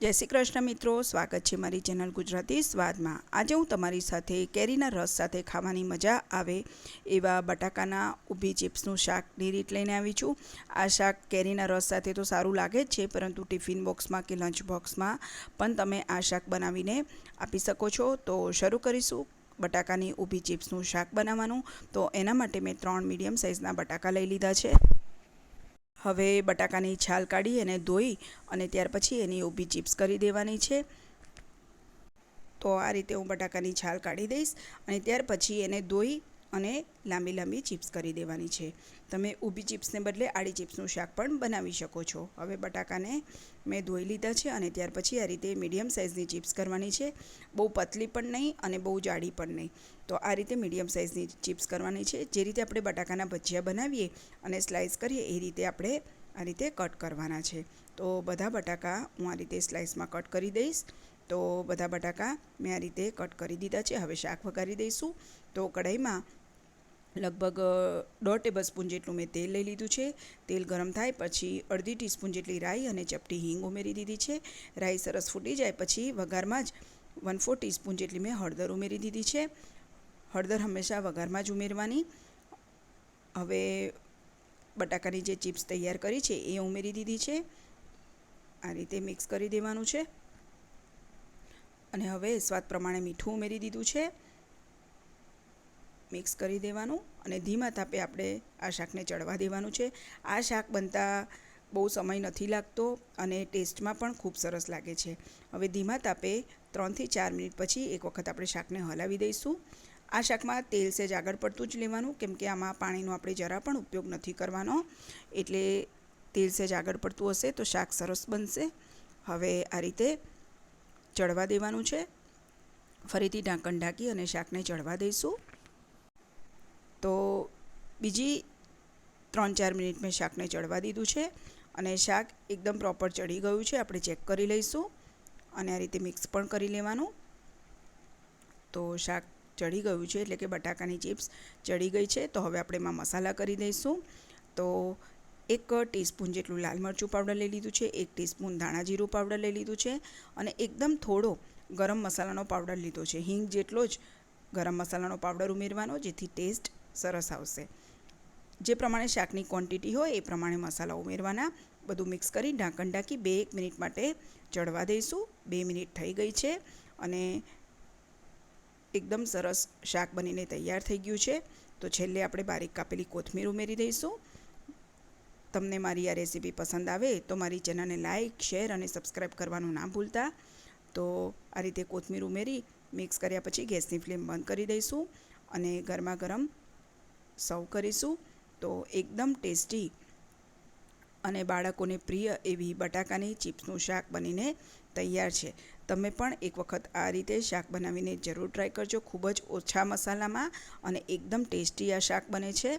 જય શ્રી કૃષ્ણ મિત્રો, સ્વાગત છે મારી ચેનલ ગુજરાતી સ્વાદમાં. આજે હું તમારી સાથે કેરીના રસ સાથે ખાવાની મજા આવે એવા બટાકાના ઊભી ચિપ્સનું શાકની રીત લઈને આવી છું. આ શાક કેરીના રસ સાથે તો સારું લાગે જ છે, પરંતુ ટિફિન બોક્સમાં કે લંચ બોક્સમાં પણ તમે આ શાક બનાવીને આપી શકો છો. તો શરૂ કરીશું. બટાકાની ઊભી ચિપ્સનું શાક બનાવવાનું. તો એના માટે મેં ત્રણ મીડિયમ સાઇઝના બટાકા લઈ લીધા છે. હવે બટાકાની છાલ કાઢી અને ધોઈ અને ત્યાર પછી એની ઊભી ચિપ્સ કરી દેવાની છે. તો આ રીતે હું બટાકાની છાલ કાઢી દઈશ અને ત્યાર પછી એને ધોઈ અને લાંબી લાંબી ચિપ્સ કરી દેવાની છે. તમે ઊભી ચિપ્સને બદલે આડી ચિપ્સનું શાક પણ બનાવી શકો છો. હવે બટાકાને મેં ધોઈ લીધા છે અને ત્યાર પછી આ રીતે મીડિયમ સાઇઝની ચિપ્સ કરવાની છે. બહુ પતલી પણ નહીં અને બહુ જાડી પણ નહીં. તો આ રીતે મીડિયમ સાઇઝની ચિપ્સ કરવાની છે. જે રીતે આપણે બટાકાના ભજીયા બનાવીએ અને સ્લાઇસ કરીએ એ રીતે આપણે આ રીતે કટ કરવાના છે. તો બધા બટાકા હું આ રીતે સ્લાઇસમાં કટ કરી દઈશ. તો બધા બટાકા મેં આ રીતે કટ કરી દીધા છે. હવે શાક વઘારી દઈશું. તો કઢાઈમાં લગભગ દોઢ ટેબલ સ્પૂન જેટલું મેં તેલ લઈ લીધું છે. તેલ ગરમ થાય પછી અડધી ટીસ્પૂન જેટલી રાઈ અને ચપટી હિંગ ઉમેરી દીધી છે. રાઈ સરસ ફૂટી જાય પછી વઘારમાં જ વન ફોર ટીસ્પૂન જેટલી મેં હળદર ઉમેરી દીધી છે. હળદર હંમેશા વઘારમાં જ ઉમેરવાની. હવે બટાકાની જે ચિપ્સ તૈયાર કરી છે એ ઉમેરી દીધી છે. આ રીતે મિક્સ કરી દેવાનું છે. અને હવે સ્વાદ પ્રમાણે મીઠું ઉમેરી દીધું છે. મિક્સ કરી દેવાનું અને ધીમા તાપે આપણે આ શાકને ચડવા દેવાનું છે. આ શાક બનતા બહુ સમય નથી લાગતો અને ટેસ્ટમાં પણ ખૂબ સરસ લાગે છે. હવે ધીમા તાપે ત્રણથી ચાર મિનિટ પછી એક વખત આપણે શાકને હલાવી દઈશું. આ શાકમાં તેલ સેજ આગળ પડતું જ લેવાનું, કેમ કે આમાં પાણીનો આપણે જરા પણ ઉપયોગ નથી કરવાનો. એટલે તેલ સેજ આગળ પડતું હશે તો શાક સરસ બનશે. હવે આ રીતે ચડવા દેવાનું છે. ફરીથી ઢાંકણ ઢાંકી અને શાકને ચડવા દઈશું. તો બીજી ત્રણ ચાર મિનિટ મેં શાકને ચડવા દીધું છે અને શાક એકદમ પ્રોપર ચડી ગયું છે. આપણે ચેક કરી લઈશું અને આ રીતે મિક્સ પણ કરી લેવાનું. તો શાક ચડી ગયું છે એટલે કે બટાકાની ચિપ્સ ચડી ગઈ છે. તો હવે આપણે એમાં મસાલા કરી દઈશું. તો એક ટીસ્પૂન જેટલું લાલ મરચું પાવડર લઈ લીધું છે. એક ટીસ્પૂન ધાણા જીરું પાવડર લઈ લીધું છે. અને એકદમ થોડો ગરમ મસાલાનો પાવડર લીધો છે. હિંગ જેટલો જ ગરમ મસાલાનો પાવડર ઉમેરવાનો, જેથી ટેસ્ટ સરસ આવશે. જે પ્રમાણે શાકની ક્વોન્ટિટી હોય, એ પ્રમાણે મસાલા ઉમેરવાના. બધું મિક્સ કરી ઢાંકણ ઢાંકી બે એક મિનિટ માટે ચડવા દઈશું. બે મિનિટ થઈ ગઈ છે અને એકદમ સરસ શાક બનીને તૈયાર થઈ ગયું છે. તો છેલ્લે આપણે બારીક કાપેલી કોથમીર ઉમેરી દઈશું. તમને મારી આ રેસીપી પસંદ આવે તો મારી ચેનલને લાઇક શેર અને સબસ્ક્રાઈબ કરવાનું ના ભૂલતા. તો આ રીતે કોથમીર ઉમેરી મિક્સ કર્યા પછી ગેસની ફ્લેમ બંધ કરી દઈશું અને ગરમા ગરમ સર્વ કરીશું. તો એકદમ ટેસ્ટી અને બાળકોને પ્રિય એવી બટાકાની ચિપ્સનું શાક બનીને તૈયાર છે. તમે પણ એક વખત આ રીતે શાક બનાવીને જરૂર ટ્રાય કરજો. ખૂબ જ ઓછા મસાલામાં અને એકદમ ટેસ્ટી આ શાક બને છે.